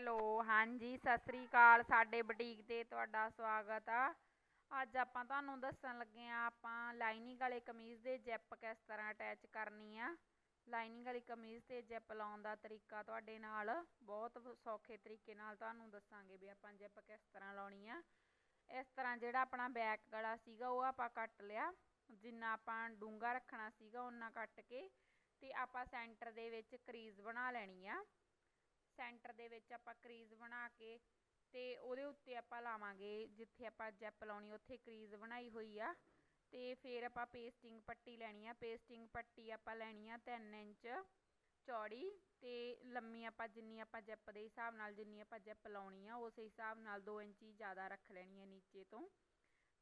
Hello, ਹਾਂਜੀ, ਸਤਿ ਸ੍ਰੀ ਅਕਾਲ ਸਾਡੇ boutique ਤੇ ਤੁਹਾਡਾ ਸਵਾਗਤ ਆ। ਅੱਜ ਆਪਾਂ ਤੁਹਾਨੂੰ ਦੱਸਣ ਲੱਗੇ ਆ, ਆਪਾਂ ਲਾਈਨਿੰਗ ਵਾਲੇ ਕਮੀਜ਼ ਦੇ ਜੈਪ ਕਿਸ ਤਰ੍ਹਾਂ ਅਟੈਚ ਕਰਨੀ ਆ। ਲਾਈਨਿੰਗ ਵਾਲੀ ਕਮੀਜ਼ ਤੇ ਜੈਪ ਲਾਉਣ ਦਾ ਤਰੀਕਾ ਤੁਹਾਡੇ ਨਾਲ ਬਹੁਤ ਸੌਖੇ ਤਰੀਕੇ ਨਾਲ ਤੁਹਾਨੂੰ ਦੱਸਾਂਗੇ ਵੀ ਆਪਾਂ ਜੈਪ ਕਿਸ ਤਰ੍ਹਾਂ ਲਾਉਣੀ ਆ। ਇਸ ਤਰ੍ਹਾਂ ਜਿਹੜਾ ਆਪਣਾ ਬੈਕ ਗਲਾ ਸੀਗਾ, ਉਹ ਆਪਾਂ ਕੱਟ ਲਿਆ। ਜਿੰਨਾ ਆਪਾਂ ਡੂੰਗਾ ਰੱਖਣਾ ਸੀਗਾ ਉਹਨਾਂ ਕੱਟ ਕੇ ਤੇ ਆਪਾਂ ਸੈਂਟਰ ਦੇ ਵਿੱਚ ਕਰੀਜ਼ ਬਣਾ ਲੈਣੀ ਆ। ਸੈਂਟਰ ਦੇ ਵਿੱਚ ਆਪਾਂ ਕਰੀਜ਼ ਬਣਾ ਕੇ ਤੇ ਉਹਦੇ ਉੱਤੇ ਆਪਾਂ ਲਾਵਾਂਗੇ, ਜਿੱਥੇ ਆਪਾਂ ਜੈਪ ਲਾਉਣੀ, ਉੱਥੇ ਕਰੀਜ਼ ਬਣਾਈ ਹੋਈ ਆ। ਤੇ ਫਿਰ ਆਪਾਂ ਪੇਸਟਿੰਗ ਪੱਟੀ ਲੈਣੀ ਆ। ਪੇਸਟਿੰਗ ਪੱਟੀ ਆਪਾਂ ਲੈਣੀ ਆ 3 ਇੰਚ ਚੌੜੀ ਤੇ ਲੰਮੀ ਆਪਾਂ ਜਿੰਨੀ ਆਪਾਂ ਜੈਪ ਦੇ ਹਿਸਾਬ ਨਾਲ ਜਿੰਨੀ ਆਪਾਂ ਜੈਪ ਲਾਉਣੀ ਆ, ਉਸੇ ਹਿਸਾਬ ਨਾਲ 2 ਇੰਚ ਹੀ ਜ਼ਿਆਦਾ ਰੱਖ ਲੈਣੀ ਆ ਨੀਚੇ ਤੋਂ।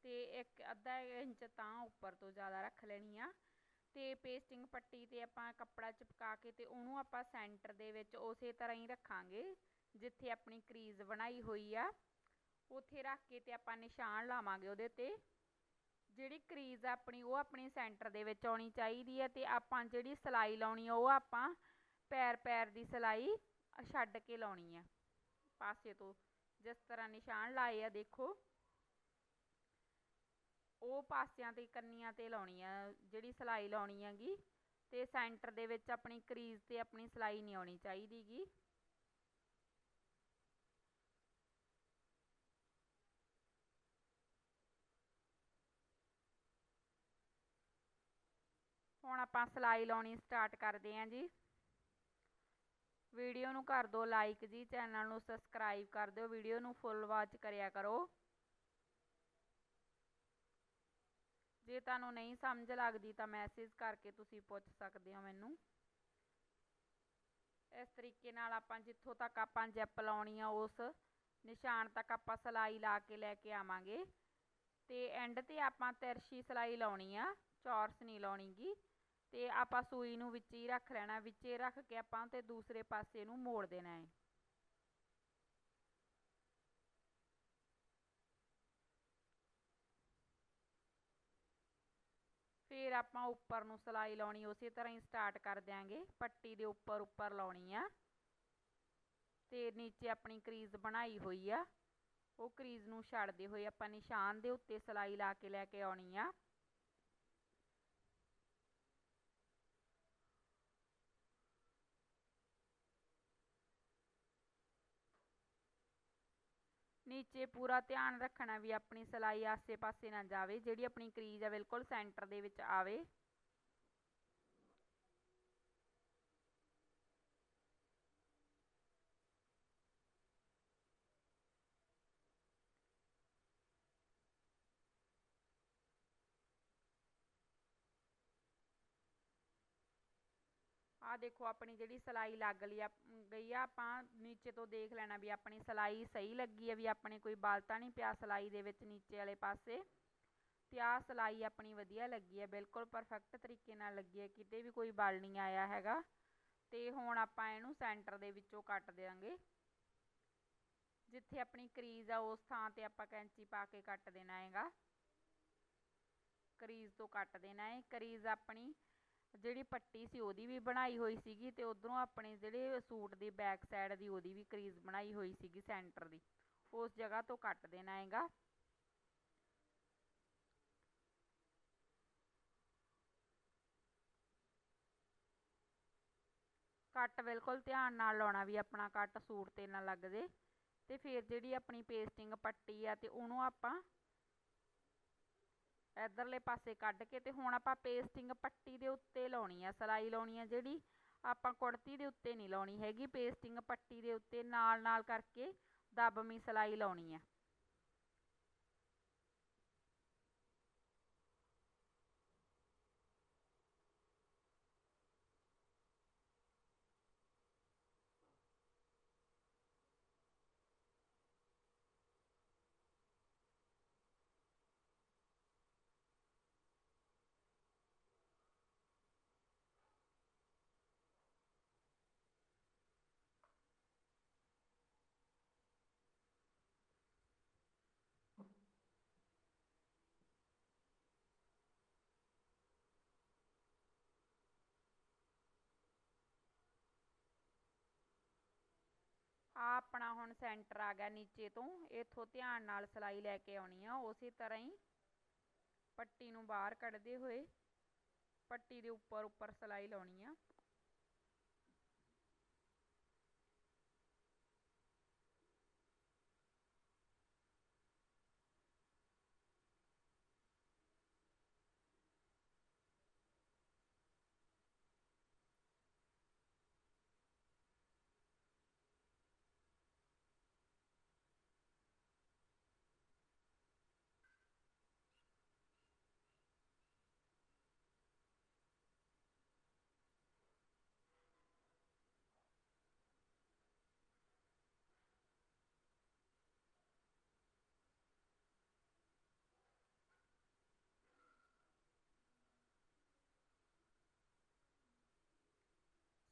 ਤੇ ਇੱਕ ਅੱਧਾ ਇੰਚ ਤਾਂ ਉੱਪਰ ਤੋਂ ਜ਼ਿਆਦਾ ਰੱਖ ਲੈਣੀ ਆ। ਤੇ ਪੇਸਟਿੰਗ ਪੱਟੀ ਤੇ ਆਪਾਂ ਕੱਪੜਾ ਚਿਪਕਾ ਕੇ ਤੇ ਉਹਨੂੰ ਆਪਾਂ ਸੈਂਟਰ ਦੇ ਵਿੱਚ ਉਸੇ ਤਰ੍ਹਾਂ ਹੀ ਰੱਖਾਂਗੇ, ਜਿੱਥੇ ਆਪਣੀ ਕਰੀਜ਼ ਬਣਾਈ ਹੋਈ ਆ। ਉੱਥੇ ਰੱਖ ਕੇ ਤੇ ਆਪਾਂ ਨਿਸ਼ਾਨ ਲਾਵਾਂਗੇ ਉਹਦੇ ਤੇ ਜਿਹੜੀ ਕਰੀਜ਼ ਆਪਣੀ, ਉਹ ਆਪਣੀ ਸੈਂਟਰ ਦੇ ਵਿੱਚ ਆਉਣੀ ਚਾਹੀਦੀ ਹੈ ਤੇ ਆਪਾਂ ਜਿਹੜੀ ਸਲਾਈ ਲਾਉਣੀ ਆ, ਉਹ ਆਪਾਂ ਪੈਰ ਪੈਰ ਦੀ ਸਲਾਈ ਛੱਡ ਕੇ ਲਾਉਣੀ ਆ। ਪਾਸੇ ਤੋਂ ਜਿਸ ਤਰ੍ਹਾਂ ਨਿਸ਼ਾਨ ਲਾਏ ਆ, ਦੇਖੋ। ਉਹ ਪਾਸਿਆਂ ਤੇ ਕੰਨੀਆਂ ਤੇ ਲਾਉਣੀ ਆ, ਜਿਹੜੀ ਸਲਾਈ ਲਾਉਣੀ ਹੈਗੀ, ਤੇ ਸੈਂਟਰ ਦੇ ਵਿੱਚ ਆਪਣੀ ਕਰੀਜ਼ ਤੇ ਆਪਣੀ ਸਲਾਈ ਨਹੀਂ ਆਉਣੀ ਚਾਹੀਦੀਗੀ। ਹੁਣ ਆਪਾਂ ਸਲਾਈ ਲਾਉਣੀ ਸਟਾਰਟ ਕਰਦੇ ਆਂ ਜੀ। ਵੀਡੀਓ ਨੂੰ ਕਰ ਦਿਓ ਲਾਈਕ ਜੀ, ਚੈਨਲ ਨੂੰ ਸਬਸਕ੍ਰਾਈਬ ਕਰ ਦਿਓ, ਵੀਡੀਓ ਨੂੰ ਫੁੱਲ ਵਾਚ ਕਰਿਆ ਕਰੋ। ਜੇ ਤੁਹਾਨੂੰ ਨਹੀਂ ਸਮਝ ਲੱਗਦੀ ਤਾਂ ਮੈਸੇਜ ਕਰਕੇ ਤੁਸੀਂ ਪੁੱਛ ਸਕਦੇ ਹੋ ਮੈਨੂੰ। ਇਸ ਤਰੀਕੇ ਨਾਲ ਆਪਾਂ ਜਿੱਥੋਂ ਤੱਕ ਆਪਾਂ ਜਿਪ ਲਾਉਣੀ ਆ, ਉਸ ਨਿਸ਼ਾਨ ਤੱਕ ਆਪਾਂ ਸਲਾਈ ਲਾ ਕੇ ਲੈ ਕੇ ਆਵਾਂਗੇ। ਤੇ ਐਂਡ ਤੇ ਆਪਾਂ ਤਿਰਛੀ ਸਲਾਈ ਲਾਉਣੀ ਆ, ਚੌਰਸ ਨਹੀਂ ਲਾਉਣੀਗੀ। ਤੇ ਆਪਾਂ ਸੂਈ ਨੂੰ ਵਿੱਚ ਹੀ ਰੱਖ ਲੈਣਾ, ਵਿੱਚੇ ਰੱਖ ਕੇ ਆਪਾਂ ਤੇ ਦੂਸਰੇ ਪਾਸੇ ਨੂੰ ਮੋੜ ਦੇਣਾ ਹੈ ਫਿਰ ਆਪਾਂ ਉੱਪਰ ਨੂੰ ਸਲਾਈ ਲਾਉਣੀ, ਉਸੇ ਤਰ੍ਹਾਂ ਹੀ ਸਟਾਰਟ ਕਰ ਦਿਆਂਗੇ। ਪੱਟੀ ਦੇ ਉੱਪਰ ਉੱਪਰ ਲਾਉਣੀ ਆ। ਤੇ ਨੀਚੇ ਆਪਣੀ ਕਰੀਜ਼ ਬਣਾਈ ਹੋਈ ਆ। ਉਹ ਕਰੀਜ਼ ਨੂੰ ਛੱਡਦੇ ਹੋਏ ਆਪਾਂ ਨਿਸ਼ਾਨ ਦੇ ਉੱਤੇ ਸਲਾਈ ਲਾ ਕੇ ਲੈ ਕੇ ਆਉਣੀ ਆ। ਨੀਚੇ ਪੂਰਾ ਧਿਆਨ ਰੱਖਣਾ ਵੀ ਆਪਣੀ ਸਲਾਈ ਆਸੇ-ਪਾਸੇ ਨਾ ਜਾਵੇ, ਜਿਹੜੀ ਆਪਣੀ ਕਰੀਜ਼ ਆ, ਬਿਲਕੁਲ ਸੈਂਟਰ ਦੇ ਵਿੱਚ ਆਵੇ। ਦੇਖੋ ਆਪਣੀ ਜਿਹੜੀ ਸਲਾਈ ਲੱਗ ਲਈ ਗਈ ਆ, ਆਪਾਂ ਨੀਚੇ ਤੋਂ ਦੇਖ ਲੈਣਾ ਵੀ ਆਪਣੀ ਸਲਾਈ ਸਹੀ ਲੱਗੀ ਆ, ਵੀ ਆਪਣੇ ਕੋਈ ਬਲ ਤਾਂ ਨਹੀਂ ਪਿਆ ਸਲਾਈ ਦੇ ਵਿੱਚ ਨੀਚੇ ਵਾਲੇ ਪਾਸੇ। ਤੇ ਆ ਸਲਾਈ ਆਪਣੀ ਵਧੀਆ ਲੱਗੀ ਆ, ਬਿਲਕੁਲ ਪਰਫੈਕਟ ਤਰੀਕੇ ਨਾਲ ਲੱਗੀ ਆ, ਕਿਤੇ ਵੀ ਕੋਈ ਬਲ ਨਹੀਂ ਆਇਆ ਹੈਗਾ। ਤੇ ਹੁਣ ਆਪਾਂ ਇਹਨੂੰ ਸੈਂਟਰ ਦੇ ਵਿੱਚੋਂ ਕੱਟ ਦੇਵਾਂਗੇ ਜਿੱਥੇ ਆਪਣੀ ਕਰੀਜ਼ ਆ, ਉਸ ਥਾਂ ਤੇ ਆਪਾਂ ਕੈਂਚੀ ਪਾ ਕੇ ਕੱਟ ਦੇਣਾ ਹੈਗਾ। ਕਰੀਜ਼ ਤੋਂ ਕੱਟ ਦੇਣਾ ਹੈ। ਕਰੀਜ਼ ਆਪਣੀ ਜਿਹੜੀ ਪੱਟੀ ਸੀ ਉਹਦੀ ਵੀ ਬਣਾਈ ਹੋਈ ਸੀਗੀ ਤੇ ਉਧਰੋਂ ਆਪਣੇ ਜਿਹੜੇ ਸੂਟ ਦੀ ਬੈਕ ਸਾਈਡ ਦੀ ਉਹਦੀ ਵੀ ਕਰੀਜ਼ ਬਣਾਈ ਹੋਈ ਸੀਗੀ ਸੈਂਟਰ ਦੀ। ਉਸ ਜਗ੍ਹਾ ਤੋਂ ਕੱਟ ਦੇਣਾ ਹੈਗਾ। ਕੱਟ ਬਿਲਕੁਲ ਧਿਆਨ ਨਾਲ ਲਾਉਣਾ ਵੀ ਆਪਣਾ ਕੱਟ ਸੂਟ ਤੇ ਨਾ ਲੱਗ ਜੇ। ਤੇ ਫਿਰ ਜਿਹੜੀ ਆਪਣੀ ਪੇਸਟਿੰਗ ਪੱਟੀ ਆ ਤੇ ਉਹਨੂੰ ਆਪਾਂ ਇਧਰਲੇ ਪਾਸੇ ਕੱਢ ਕੇ ਤੇ ਹੁਣ ਆਪਾਂ ਪੇਸਟਿੰਗ ਪੱਟੀ ਦੇ ਉੱਤੇ ਲਾਉਣੀ ਆ, ਸਲਾਈ ਲਾਉਣੀ ਆ ਜਿਹੜੀ, ਆਪਾਂ ਕੁੜਤੀ ਦੇ ਉੱਤੇ ਨਹੀਂ ਲਾਉਣੀ ਹੈਗੀ ਪੇਸਟਿੰਗ ਪੱਟੀ ਦੇ ਉੱਤੇ ਨਾਲ ਨਾਲ ਕਰਕੇ ਦਬਮੀ ਸਲਾਈ ਲਾਉਣੀ ਆ। ਆਪਣਾ ਹੁਣ ਸੈਂਟਰ ਆ ਗਿਆ ਨੀਚੇ ਤੋਂ, ਇੱਥੋਂ ਧਿਆਨ ਨਾਲ ਸਲਾਈ ਲੈ ਕੇ ਆਉਣੀ ਆ, ਉਸੇ ਤਰ੍ਹਾਂ ਹੀ ਪੱਟੀ ਨੂੰ ਬਾਹਰ ਕੱਢਦੇ ਹੋਏ ਪੱਟੀ ਦੇ ਉੱਪਰ ਉੱਪਰ ਸਲਾਈ ਲਾਉਣੀ ਆ।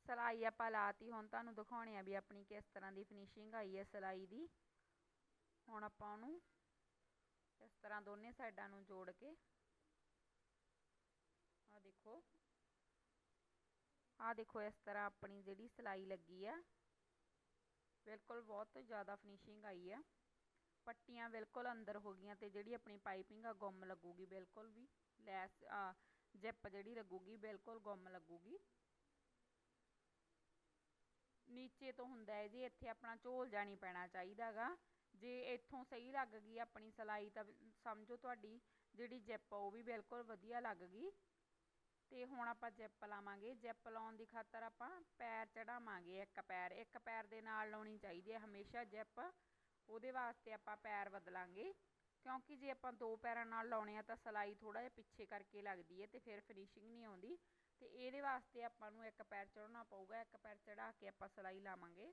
ਸਲਾਈ ਆਪਾਂ ਲਾਤੀ ਹੁਣ ਤੁਹਾਨੂੰ ਦਿਖਾਉਣੇ ਆ ਵੀ ਆਪਣੀ ਕਿਸ ਤਰ੍ਹਾਂ ਦੀ ਫਿਨਿਸ਼ਿੰਗ ਆਈ ਹੈ ਸਲਾਈ ਦੀ। ਹੁਣ ਆਪਾਂ ਉਹਨੂੰ ਇਸ ਤਰ੍ਹਾਂ ਦੋਨੇ ਸਾਈਡਾਂ ਨੂੰ ਜੋੜ ਕੇ ਆ ਦੇਖੋ ਆ ਦੇਖੋ ਇਸ ਤਰ੍ਹਾਂ ਆਪਣੀ ਜਿਹੜੀ ਸਲਾਈ ਲੱਗੀ ਆ, ਬਿਲਕੁਲ ਬਹੁਤ ਜ਼ਿਆਦਾ ਫਿਨਿਸ਼ਿੰਗ ਆਈ ਆ। ਪੱਟੀਆਂ ਬਿਲਕੁਲ ਅੰਦਰ ਹੋ ਗਈਆਂ ਤੇ ਜਿਹੜੀ ਆਪਣੀ ਪਾਈਪਿੰਗ ਆ ਗੁੰਮ ਲੱਗੂਗੀ ਬਿਲਕੁਲ ਵੀ, ਲੈਸ ਜਿਪ ਜਿਹੜੀ ਲੱਗੂਗੀ ਬਿਲਕੁਲ ਗੁੰਮ ਲੱਗੂਗੀ। ਨੀਚੇ ਤੋਂ ਹੁੰਦਾ ਹੈ ਜੀ, ਇੱਥੇ ਆਪਣਾ ਝੋਲ ਜਾਣੀ ਪੈਣਾ ਚਾਹੀਦਾਗਾ। ਜੇ ਇੱਥੋਂ ਸਹੀ ਲੱਗ ਗਈ ਆਪਣੀ ਸਲਾਈ, ਤਾਂ ਸਮਝੋ ਤੁਹਾਡੀ ਜਿਹੜੀ ਜਿਪ ਉਹ ਵੀ ਬਿਲਕੁਲ ਵਧੀਆ ਲੱਗ ਗਈ। ਤੇ ਹੁਣ ਆਪਾਂ ਜਿਪ ਲਾਵਾਂਗੇ। ਜਿਪ ਲਾਉਣ ਦੀ ਖਾਤਰ ਆਪਾਂ ਪੈਰ ਚੜਾਵਾਂਗੇ, ਇੱਕ ਪੈਰ। ਇੱਕ ਪੈਰ ਦੇ ਨਾਲ ਲਾਉਣੀ ਚਾਹੀਦੀ ਹੈ ਹਮੇਸ਼ਾ ਜਿਪ। ਉਹਦੇ ਵਾਸਤੇ ਆਪਾਂ ਪੈਰ ਬਦਲਾਂਗੇ। ਕਿਉਂਕਿ ਜੇ ਆਪਾਂ ਦੋ ਪੈਰਾਂ ਨਾਲ ਲਾਉਣੇ ਆ, ਤਾਂ ਸਲਾਈ ਥੋੜਾ ਜਿਹਾ ਪਿੱਛੇ ਕਰਕੇ ਲੱਗਦੀ ਹੈ ਤੇ ਫਿਰ ਫਿਨਿਸ਼ਿੰਗ ਨਹੀਂ ਆਉਂਦੀ। ਤੇ ਇਹਦੇ ਵਾਸਤੇ ਆਪਾਂ ਨੂੰ ਇੱਕ ਪੈਰ ਚੜਾਉਣਾ ਪਊਗਾ, ਇੱਕ ਪੈਰ ਚੜਾ ਕੇ ਆਪਾਂ ਸਲਾਈ ਲਾਵਾਂਗੇ।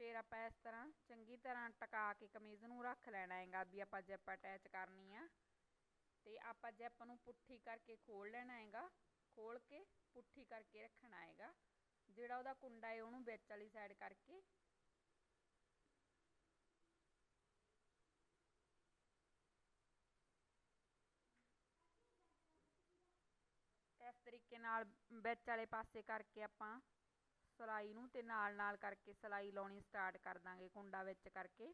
ਫਿਰ ਆਪਾਂ ਇਸ ਤਰ੍ਹਾਂ ਚੰਗੀ ਤਰ੍ਹਾਂ ਟਕਾ ਕੇ ਕਮੀਜ਼ ਨੂੰ ਰੱਖ ਲੈਣਾ ਹੈਗਾ ਵੀ ਆਪਾਂ ਜਿਪ ਅਟੈਚ ਕਰਨੀ ਆ। ਤੇ ਆਪਾਂ ਜਿਪ ਨੂੰ ਪੁੱਠੀ ਕਰਕੇ ਖੋਲ ਲੈਣਾ ਹੈਗਾ ਖੋਲ ਕੇ ਪੁੱਠੀ ਕਰਕੇ ਰੱਖਣਾ ਹੈਗਾ। ਜਿਹੜਾ ਉਹਦਾ ਕੁੰਡਾ ਹੈ, ਉਹਨੂੰ ਵਿੱਚ ਵਾਲੀ ਸਾਈਡ ਕਰਕੇ ਇਸ ਤਰੀਕੇ ਨਾਲ ਵਿੱਚ ਵਾਲੇ ਪਾਸੇ ਕਰਕੇ ਆਪਾਂ ਸਲਾਈ ਨੂੰ ਤੇ ਨਾਲ ਨਾਲ ਕਰਕੇ ਸਲਾਈ ਲਾਉਣੀ ਸਟਾਰਟ ਕਰ ਦਾਂਗੇ ਕੁੰਡਾ ਵਿੱਚ ਕਰਕੇ।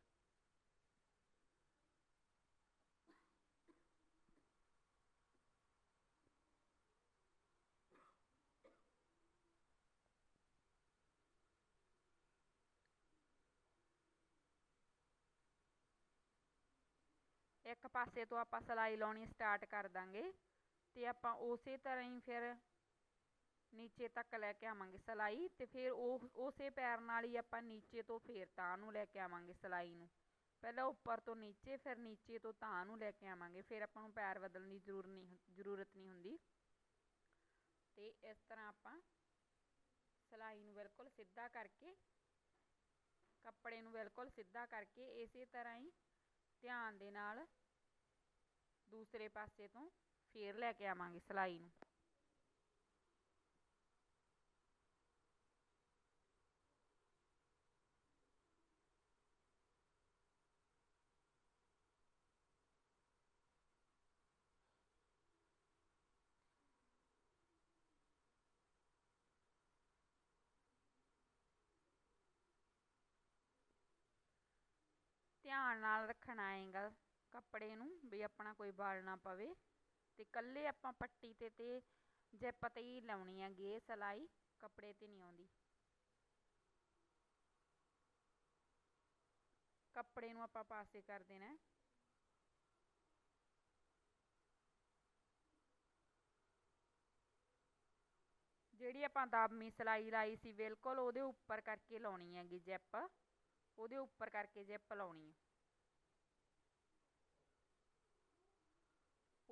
ਇੱਕ ਪਾਸੇ ਤੋਂ ਆਪਾਂ ਸਲਾਈ ਲਾਉਣੀ ਸਟਾਰਟ ਕਰ ਦਾਂਗੇ। ਤੇ ਆਪਾਂ ਉਸੇ ਤਰ੍ਹਾਂ ਹੀ ਫਿਰ ਨੀਚੇ ਤੱਕ ਲੈ ਕੇ ਆਵਾਂਗੇ ਸਲਾਈ ਤੇ ਫਿਰ ਉਹ, ਉਸੇ ਪੈਰ ਨਾਲ ਹੀ ਆਪਾਂ ਨੀਚੇ ਤੋਂ ਫੇਰ ਤਾਂ ਨੂੰ ਲੈ ਕੇ ਆਵਾਂਗੇ ਸਲਾਈ ਨੂੰ। ਪਹਿਲਾਂ ਉੱਪਰ ਤੋਂ ਨੀਚੇ, ਫਿਰ ਨੀਚੇ ਤੋਂ ਤਾਂ ਨੂੰ ਲੈ ਕੇ ਆਵਾਂਗੇ। ਫਿਰ ਆਪਾਂ ਨੂੰ ਪੈਰ ਬਦਲਣ ਦੀ ਜ਼ਰੂਰ ਨਹੀਂ ਜ਼ਰੂਰਤ ਨਹੀਂ ਹੁੰਦੀ। ਤੇ ਇਸ ਤਰ੍ਹਾਂ ਆਪਾਂ ਸਲਾਈ ਨੂੰ ਬਿਲਕੁਲ ਸਿੱਧਾ ਕਰਕੇ, ਕੱਪੜੇ ਨੂੰ ਬਿਲਕੁਲ ਸਿੱਧਾ ਕਰਕੇ ਇਸੇ ਤਰ੍ਹਾਂ ਹੀ ਧਿਆਨ ਦੇ ਨਾਲ ਦੂਸਰੇ ਪਾਸੇ ਤੋਂ ਫੇਰ ਲੈ ਕੇ ਆਵਾਂਗੇ ਸਲਾਈ ਨੂੰ। ਧਿਆਨ ਨਾਲ ਰੱਖਣਾ ਆਏਗਾ ਕੱਪੜੇ ਨੂੰ ਵੀ ਆਪਣਾ ਕੋਈ ਵਾਲ ਨਾ ਪਵੇ। ਤੇ ਕੱਲੇ ਆਪਾਂ ਪੱਟੀ ਤੇ ਤੇ ਜਿਪ ਤੇ ਲਾਉਣੀ ਹੈਗੀ ਇਹ ਸਲਾਈ ਕੱਪੜੇ ਤੇ ਨਹੀਂ ਆਉਂਦੀ। ਕੱਪੜੇ ਨੂੰ ਆਪਾਂ ਪਾਸੇ ਕਰ ਦੇਣਾ। ਜਿਹੜੀ ਆਪਾਂ ਦਾਬਮੀ ਸਲਾਈ ਲਾਈ ਸੀ, ਬਿਲਕੁਲ ਉਹਦੇ ਉੱਪਰ ਕਰਕੇ ਲਾਉਣੀ ਹੈਗੀ ਜਿਪ। ਉਹਦੇ ਉੱਪਰ ਕਰਕੇ ਜਿਪ ਲਾਉਣੀ ਹੈ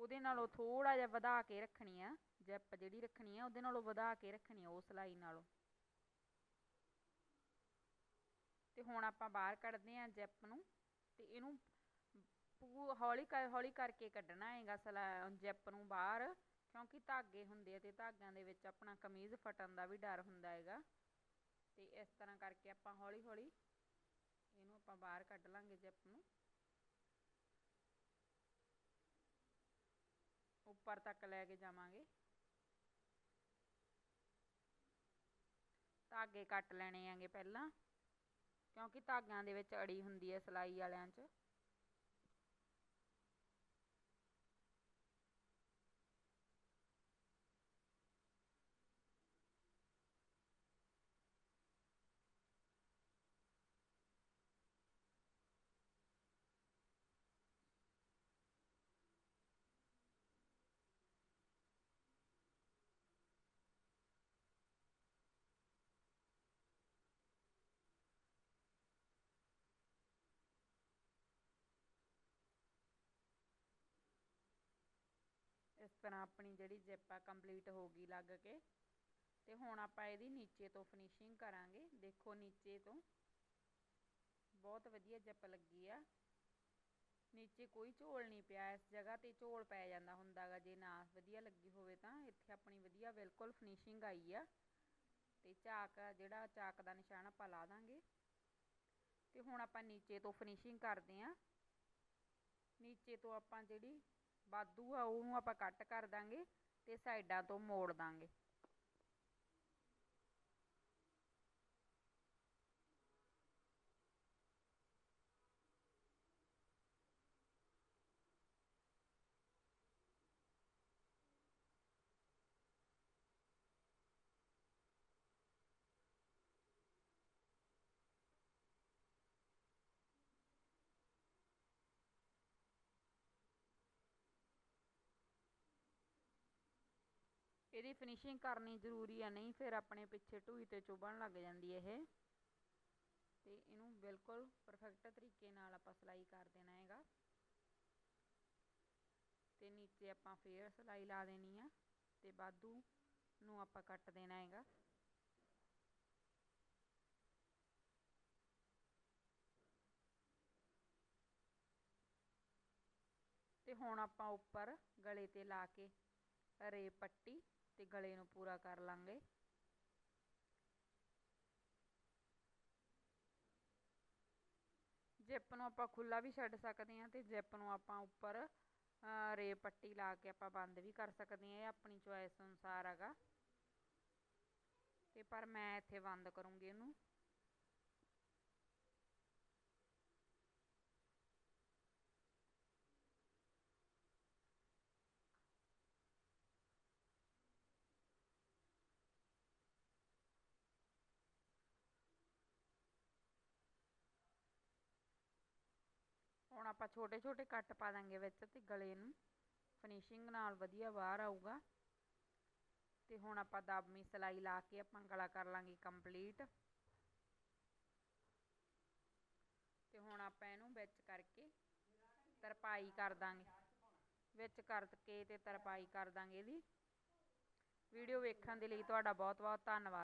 ਉਹਦੇ ਨਾਲੋਂ ਥੋੜਾ ਜਿਹਾ ਵਧਾ ਕੇ ਰੱਖਣੀ ਆ, ਜਿਪ ਜਿਹੜੀ ਰੱਖਣੀ ਆ, ਉਹਦੇ ਨਾਲੋਂ ਵਧਾ ਕੇ ਰੱਖਣੀ ਆ ਉਹ ਸਲਾਈ ਨਾਲੋਂ। ਤੇ ਹੁਣ ਆਪਾਂ ਬਾਹਰ ਕੱਢਦੇ ਆ ਜਿਪ ਨੂੰ, ਤੇ ਇਹਨੂੰ ਹੌਲੀ ਕਰ, ਹੌਲੀ ਕਰਕੇ ਕੱਢਣਾ ਹੈਗਾ ਸਲਾ, ਜੈਪ ਨੂੰ ਬਾਹਰ, ਕਿਉਂਕਿ ਧਾਗੇ ਹੁੰਦੇ ਆ ਤੇ ਧਾਗਿਆਂ ਦੇ ਵਿੱਚ ਆਪਣਾ ਕਮੀਜ਼ ਫਟਣ ਦਾ ਵੀ ਡਰ ਹੁੰਦਾ ਹੈਗਾ। ਤੇ ਇਸ ਤਰ੍ਹਾਂ ਕਰਕੇ ਆਪਾਂ ਹੌਲੀ ਹੌਲੀ ਇਹਨੂੰ ਆਪਾਂ ਬਾਹਰ ਕੱਢ ਲਾਂਗੇ ਜੈਪ ਨੂੰ। ਉੱਪਰ ਤੱਕ ਲੈ ਕੇ ਜਾਵਾਂਗੇ। ਧਾਗੇ ਕੱਟ ਲੈਣੇ ਆਂਗੇ ਪਹਿਲਾਂ, ਕਿਉਂਕਿ ਧਾਗਿਆਂ ਦੇ ਵਿੱਚ ਅੜੀ ਹੁੰਦੀ ਹੈ ਸਿਲਾਈ ਵਾਲਿਆਂ 'ਚ। ਤਰ੍ਹਾਂ ਆਪਣੀ ਜਿਹੜੀ ਜਿੱਪ ਆ ਕੰਪਲੀਟ ਹੋ ਗਈ ਲੱਗ ਕੇ। ਤੇ ਹੁਣ ਆਪਾਂ ਇਹਦੀ ਨੀਚੇ ਤੋਂ ਫਿਨਿਸ਼ਿੰਗ ਕਰਾਂਗੇ। ਦੇਖੋ ਨੀਚੇ ਤੋਂ ਬਹੁਤ ਵਧੀਆ ਜਿੱਪ ਲੱਗੀ ਆ। ਨੀਚੇ ਕੋਈ ਝੋਲ ਨਹੀਂ ਪਿਆ। ਇਸ ਜਗ੍ਹਾ ਤੇ ਝੋਲ ਪੈ ਜਾਂਦਾ ਹੁੰਦਾਗਾ ਜੇ ਨਾ ਵਧੀਆ ਲੱਗੀ ਹੋਵੇ ਤਾਂ ਇੱਥੇ ਆਪਣੀ ਵਧੀਆ ਬਿਲਕੁਲ ਫਿਨਿਸ਼ਿੰਗ ਆਈ ਆ। ਤੇ ਚਾਕ ਜਿਹੜਾ, ਚਾਕ ਦਾ ਨਿਸ਼ਾਨ ਆਪਾਂ ਲਾ ਦਾਂਗੇ। ਤੇ ਹੁਣ ਆਪਾਂ ਨੀਚੇ ਤੋਂ ਫਿਨਿਸ਼ਿੰਗ ਕਰਦੇ ਆਂ। ਨੀਚੇ ਤੋਂ ਆਪਾਂ ਜਿਹੜੀ ਵਾਧੂ ਆ ਉਹਨੂੰ ਆਪਾਂ ਕੱਟ ਕਰ ਦਾਂਗੇ ਤੇ ਸਾਈਡਾਂ ਤੋਂ ਮੋੜ ਦਾਂਗੇ। ਇਹਦੀ ਫਿਨਿਸ਼ਿੰਗ ਕਰਨੀ ਜ਼ਰੂਰੀ ਆ, ਨਹੀਂ ਫਿਰ ਆਪਣੇ ਪਿੱਛੇ ਢੂਈ ਤੇ ਚੁਭਣ ਲੱਗ ਜਾਂਦੀ ਇਹ। ਤੇ ਇਹਨੂੰ ਬਿਲਕੁਲ ਪਰਫੈਕਟ ਤਰੀਕੇ ਨਾਲ ਆਪਾਂ ਸਿਲਾਈ ਕਰ ਦੇਣਾ ਹੈਗਾ। ਤੇ ਨੀਚੇ ਆਪਾਂ ਫੇਰ ਸਿਲਾਈ ਲਾ ਦੇਣੀ ਆ, ਤੇ ਬਾਦੂ ਨੂੰ ਆਪਾਂ ਕੱਟ ਦੇਣਾ ਹੈਗਾ। ਤੇ ਹੁਣ ਆਪਾਂ ਉੱਪਰ ਗਲੇ ਤੇ ਲਾ ਕੇ ਰੇ ਪੱਟੀ ਤੇ ਗਲੇ ਨੂੰ ਪੂਰਾ ਕਰ ਲਾਂਗੇ। ਜਿਪ ਨੂੰ ਆਪਾਂ ਖੁੱਲਾ ਵੀ ਛੱਡ ਸਕਦੇ ਹਾਂ ਤੇ ਜਿਪ ਨੂੰ ਆਪਾਂ ਉੱਪਰ ਰੇ ਪੱਟੀ ਲਾ ਕੇ ਆਪਾਂ ਬੰਦ ਵੀ ਕਰ ਸਕਦੇ ਹਾਂ, ਇਹ ਆਪਣੀ ਚੋਇਸ ਅਨੁਸਾਰ ਹੈਗਾ। ਤੇ ਪਰ ਮੈਂ ਇੱਥੇ ਬੰਦ ਕਰੂੰਗੀ ਇਹਨੂੰ। ਆਪਾਂ ਛੋਟੇ ਛੋਟੇ ਕੱਟ ਪਾ ਦਾਂਗੇ ਵਿੱਚ ਤੇ ਗਲੇ ਨੂੰ। ਫਿਨਿਸ਼ਿੰਗ ਨਾਲ ਵਧੀਆ ਬਾਹਰ ਆਊਗਾ। ਤੇ ਹੁਣ ਆਪਾਂ ਦਾਬਮੀ ਸਿਲਾਈ ਲਾ ਕੇ ਆਪਾਂ ਗਲਾ ਕਰ ਲਾਂਗੇ ਕੰਪਲੀਟ ਤੇ ਹੁਣ ਆਪਾਂ ਇਹਨੂੰ ਵਿੱਚ ਕਰਕੇ ਤਰਪਾਈ ਕਰ ਦਾਂਗੇ। ਵਿੱਚ ਕਰਕੇ ਤੇ ਤਰਪਾਈ ਕਰ ਦਾਂਗੇ ਇਹਦੀ। ਵੀਡੀਓ ਵੇਖਣ ਦੇ ਲਈ ਤੁਹਾਡਾ ਬਹੁਤ ਬਹੁਤ ਧੰਨਵਾਦ।